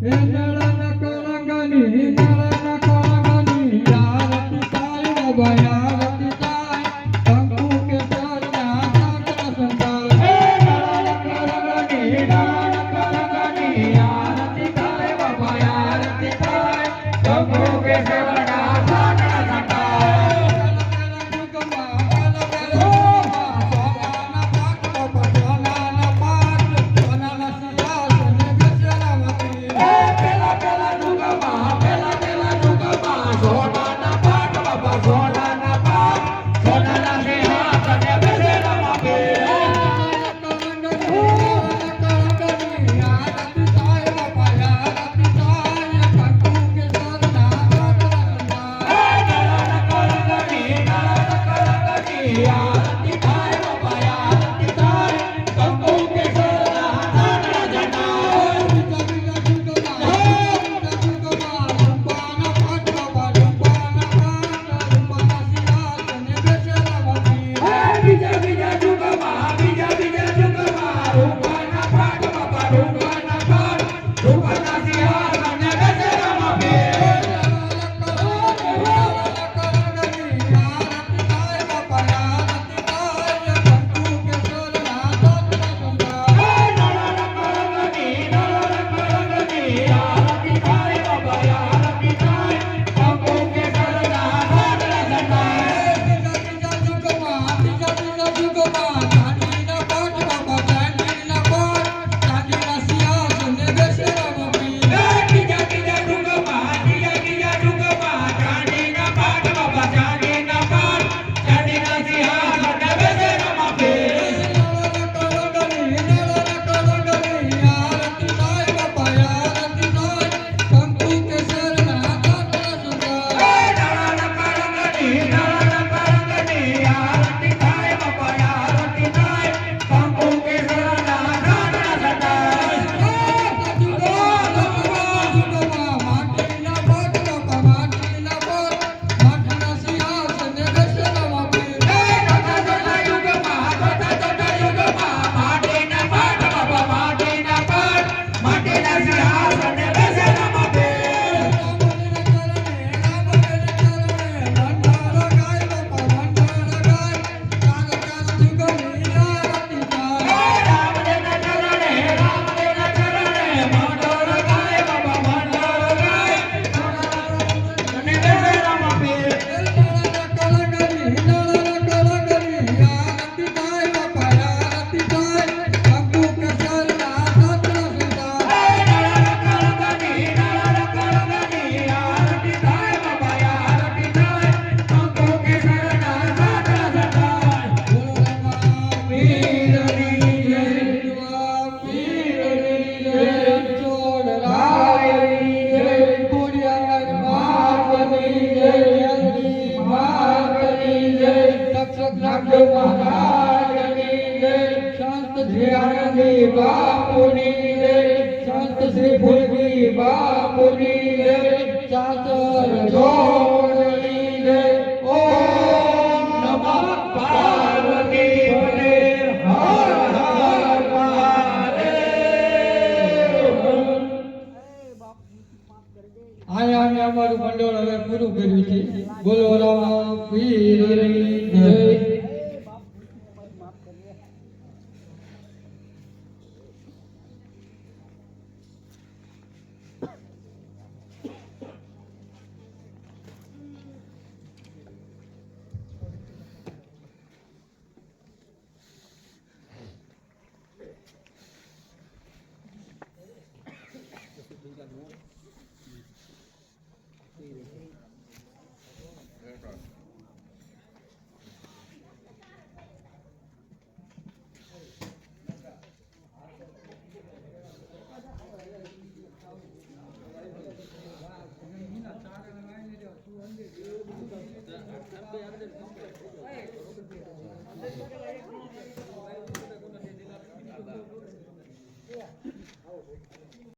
Amen. Yeah. રત્નાજો મહારાજની જય સંત શ્રી આનંદી બાપુની જય. સંત શ્રી ભૂલજી બાપુની જય. ચાચર